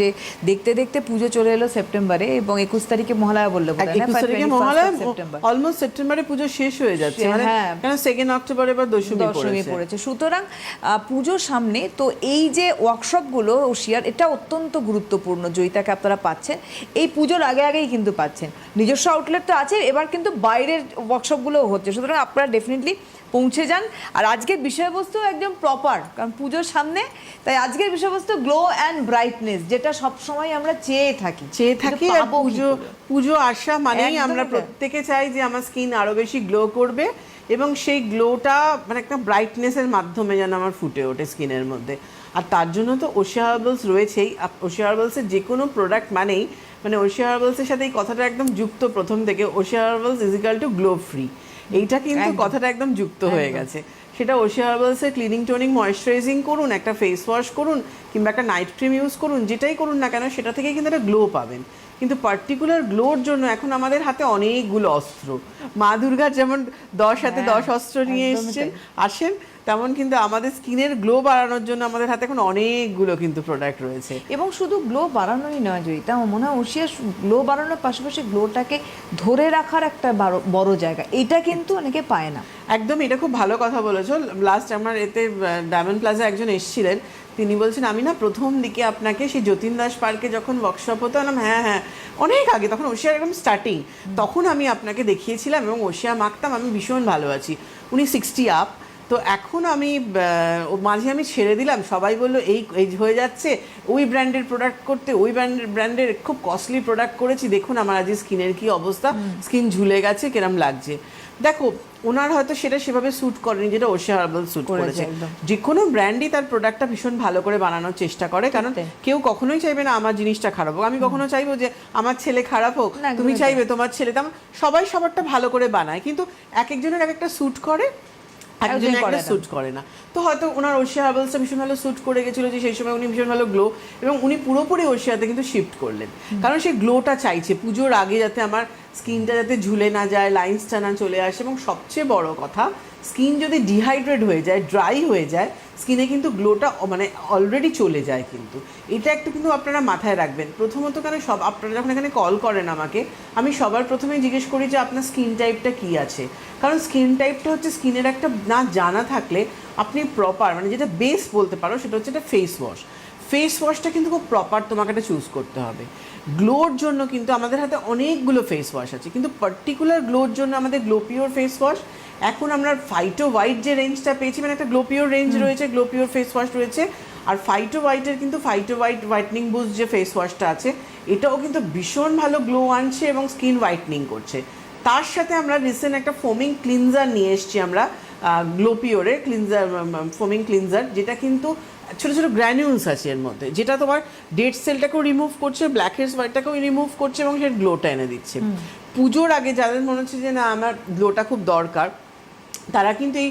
যে দেখতে দেখতে পুজো চলে এলো সেপ্টেম্বরে এবং একুশ তারিখে মহালয়া বলল একুশ তারিখে মহালয়া অলমোস্ট সেপ্টেম্বরে পুজো শেষ হয়ে যাচ্ছে হ্যাঁ। সেকেন্ড অক্টোবর এবার দশমী দশমী পড়েছে? সুতরাং পুজোর সামনে তো এই যে ওয়ার্কশপগুলো ওশিয়ার এটা অত্যন্ত গুরুত্বপূর্ণ জয়িতাকে আপনারা পাচ্ছেন। এই পুজোর আগে আগেই কিন্তু পাচ্ছেন। নিজস্ব আউটলেট তো আছে এবার কিন্তু বাইরের ওয়ার্কশপগুলোও হচ্ছে। সুতরাং আপনারা ডেফিনেটলি পৌঁছে যান। আর আজকের বিষয়বস্তু একদম প্রপার কারণ পুজোর সামনে তাই আজকের বিষয়বস্তু গ্লো অ্যান্ড ব্রাইটনেস যেটা সবসময় আমরা চেয়ে থাকি। চেয়ে থাকি আর পুজো পুজো আসা মানেই আমরা প্রত্যেকে চাই যে আমার স্কিন আরও বেশি গ্লো করবে এবং সেই গ্লোটা মানে একটা ব্রাইটনেসের মাধ্যমে যেন আমার ফুটে ওঠে স্কিনের মধ্যে। আর তার জন্য তো ওশিয়া হার্বালস রয়েছেই। ওশিয়া হার্বালসের যে কোনো প্রোডাক্ট মানেই মানে ওশিয়া হার্বালসের সাথে এই কথাটা একদম যুক্ত প্রথম থেকে ওশিয়া হার্বালস ইজিক্যাল টু গ্লো ফ্রি এইটা কিন্তু কথাটা একদম যুক্ত হয়ে গেছে। সেটা ওশি হার্বালসের ক্লিনিং টোনিং ময়শ্চারাইজিং করুন একটা ফেস ওয়াশ করুন কিংবা একটা নাইট ক্রিম ইউজ করুন যেটাই করুন না কেন সেটা থেকে কিন্তু একটা গ্লো পাবেন। কিন্তু পার্টিকুলার গ্লোর জন্য এখন আমাদের হাতে অনেকগুলো অস্ত্র। মা দুর্গার যেমন দশ হাতে হ্যাঁ, দশ অস্ত্র নিয়ে এসছেন আসেন তেমন কিন্তু আমাদের স্কিনের গ্লো বাড়ানোর জন্য আমাদের হাতে এখন অনেকগুলো কিন্তু প্রোডাক্ট রয়েছে। এবং শুধু গ্লো বাড়ানোই নয় জয়িতা মনে হয় ওশিয়া গ্লো বাড়ানোর পাশাপাশি গ্লোটাকে ধরে রাখার একটা বড় জায়গা। এটা কিন্তু অনেকে পায় না। একদম এটা খুব ভালো কথা বলেছ। লাস্ট আমার এতে ডায়মন্ড প্লাজা একজন এসেছিলেন। তিনি বলছেন আমি না প্রথম দিকে আপনাকে সেই যতীন দাস পার্কে যখন ওয়ার্কশপ হতো আলাম হ্যাঁ হ্যাঁ। অনেক আগে তখন ওশিয়ার একদম স্টার্টিং তখন আমি আপনাকে দেখিয়েছিলাম এবং ওশিয়া মাখতাম আমি ভীষণ ভালো আছি। উনি সিক্সটি আপ তো এখন আমি মাঝে আমি ছেড়ে দিলাম। সবাই বলল এই এই হয়ে যাচ্ছে। ওই ব্র্যান্ডের প্রোডাক্ট করতে ওই ব্র্যান্ডের ব্র্যান্ডের খুব কস্টলি প্রোডাক্ট করেছি। দেখুন আমার আজ স্কিনের কি অবস্থা। স্কিন ঝুলে গেছে কিরম লাগছে। দেখো ওনার হয়তো সেটা সেভাবে স্যুট করেনি যেটা ওশিয়া হার্বাল স্যুট করেছে করেছে। যে কোনো ব্র্যান্ডই তার প্রোডাক্টটা ভীষণ ভালো করে বানানোর চেষ্টা করে। কারণ কেউ কখনোই চাইবে না আমার জিনিসটা খারাপ হোক। আমি কখনো চাইব যে আমার ছেলে খারাপ হোক। তুমি চাইবে তোমার ছেলে। তেমন সবাই সবারটা ভালো করে বানায়। কিন্তু এক একজনের এক একটা স্যুট করে। একজন করে না। স্যুট করে না। তো হয়তো ওনার ওশিয়া হার্বালসটা ভীষণ ভালো স্যুট করে গেছিল যে সেই সময় উনি ভীষণ ভালো গ্লো এবং উনি পুরোপুরি ওশিয়াতে কিন্তু শিফট করলেন। কারণ সেই গ্লোটা চাইছে পুজোর আগে যাতে আমার স্কিনটা যাতে ঝুলে না যায় লাইন্সটা না চলে আসে এবং সবচেয়ে বড় কথা স্কিন যদি ডিহাইড্রেট হয়ে যায়, ড্রাই হয়ে যায়, স্কিনে কিন্তু গ্লোটা মানে অলরেডি চলে যায় কিন্তু। এটা একটু কিন্তু আপনারা মাথায় রাখবেন। প্রথমত কেন সব, আপনারা যখন এখানে কল করেন আমাকে, আমি সবার প্রথমে জিজ্ঞেস করি যে আপনার স্কিন টাইপটা কি আছে? কারণ স্কিন টাইপটা হচ্ছে স্কিনের একটা না জানা থাকলে আপনি প্রপার মানে যেটা বেস বলতে পারো, সেটা হচ্ছে একটা ফেস ওয়াশ ফেস ওয়াশটা কিন্তু খুব প্রপার তোমাকে একটা চুজ করতে হবে। গ্লোর জন্য কিন্তু আমাদের হাতে অনেকগুলো ফেস ওয়াশ আছে। কিন্তু পার্টিকুলার গ্লোর জন্য আমাদের গ্লো পিওর ফেস ওয়াশ এখন আমরা ফাইটো হোয়াইট যে রেঞ্জটা পেয়েছি মানে একটা গ্লো পিওর রেঞ্জ রয়েছে গ্লো পিওর ফেস ওয়াশ রয়েছে। আর ফাইটো হোয়াইটের কিন্তু ফাইটো হোয়াইট হোয়াইটনিং বুস্ট যে ফেস ওয়াশটা আছে এটাও কিন্তু ভীষণ ভালো গ্লো আনছে এবং স্কিন হোয়াইটনিং করছে। তার সাথে আমরা রিসেন্ট একটা ফোমিং ক্লিনজার নিয়ে এসেছি আমরা গ্লোপিওরের ক্লিনজার ফোমিং ক্লিনজার যেটা কিন্তু ছোটো ছোটো গ্র্যানিউলস আছে এর মধ্যে যেটা তোমার ডেড সেলটাকেও রিমুভ করছে ব্ল্যাক হেডস হোয়াইটটাকেও রিমুভ করছে এবং সে গ্লোটা এনে দিচ্ছে। পুজোর আগে যাদের মনে হচ্ছে যে না আমার গ্লোটা খুব দরকার তারা কিন্তু এই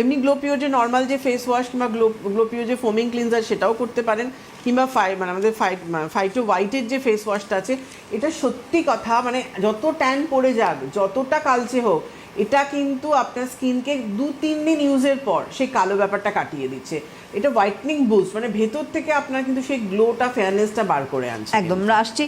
এমনি গ্লোপিও যে নর্মাল যে ফেস ওয়াশ কিংবা গ্লো গ্লোপিও যে ফোমিং ক্লিনজার সেটাও করতে পারেন, কিংবা ফাই মানে আমাদের ফাইট ফাইটো হোয়াইটের যে ফেস ওয়াশটা আছে, এটা সত্যি কথা মানে যত ট্যান পড়ে যাক, যতটা কালচে হোক, এটা কিন্তু আপনার স্কিনকে দু তিন দিন ইউজের পর সেই কালো ব্যাপারটা কাটিয়ে দিচ্ছে। এটা হোয়াইটনিং বুস্ট মানে ভেতর থেকে আপনার কিন্তু সেই গ্লোটা ফেয়ারনেসটা বার করে আনছে। একদম আসছি।